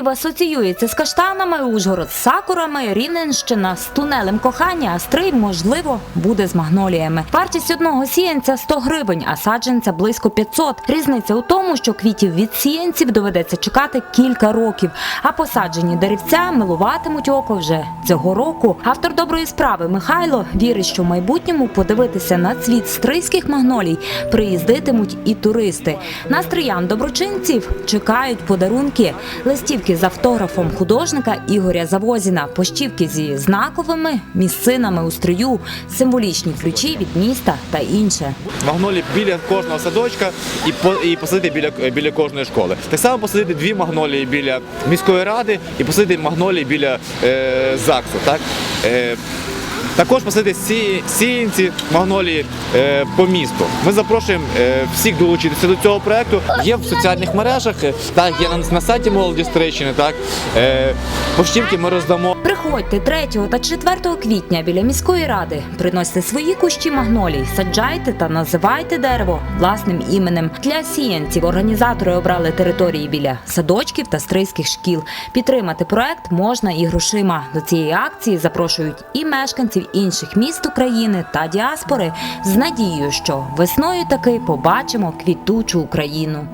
Київ асоціюється з каштанами, Ужгород з сакурами, Рівненщина з тунелем кохання, а Стрий, можливо, буде з магноліями. Вартість одного сіянця 100 гривень, а саджанця близько 500. Різниця у тому, що квітів від сіянців доведеться чекати кілька років, а посаджені деревця милуватимуть око вже цього року. Автор доброї справи Михайло вірить, що в майбутньому подивитися на цвіт стрийських магнолій приїздитимуть і туристи. На стриян доброчинців чекають подарунки, листівки з автографом художника Ігоря Завозіна, пощівки зі знаковими місцинами у строю, символічні ключі від міста та інше. магнолії біля кожного садочка і по і посадити біля біля кожної школи. Так само посадити дві магнолії біля міської ради і посадити магнолії біля е, ЗАГСу. Так? Е, також посадити сіянці магнолії е, по місту. Ми запрошуємо е, всіх долучитися до цього проекту. Є в соціальних мережах, е, так, є на, сайті молоді Стрийщини, так. Поштівки ми роздамо. Приходьте 3 та 4 квітня біля міської ради. Приносьте свої кущі магнолій, саджайте та називайте дерево власним іменем. Для сіянців організатори обрали території біля садочків та стрийських шкіл. Підтримати проект можна і грошима. До цієї акції запрошують і мешканців інших міст України та діаспори з надією, що весною таки побачимо квітучу Україну.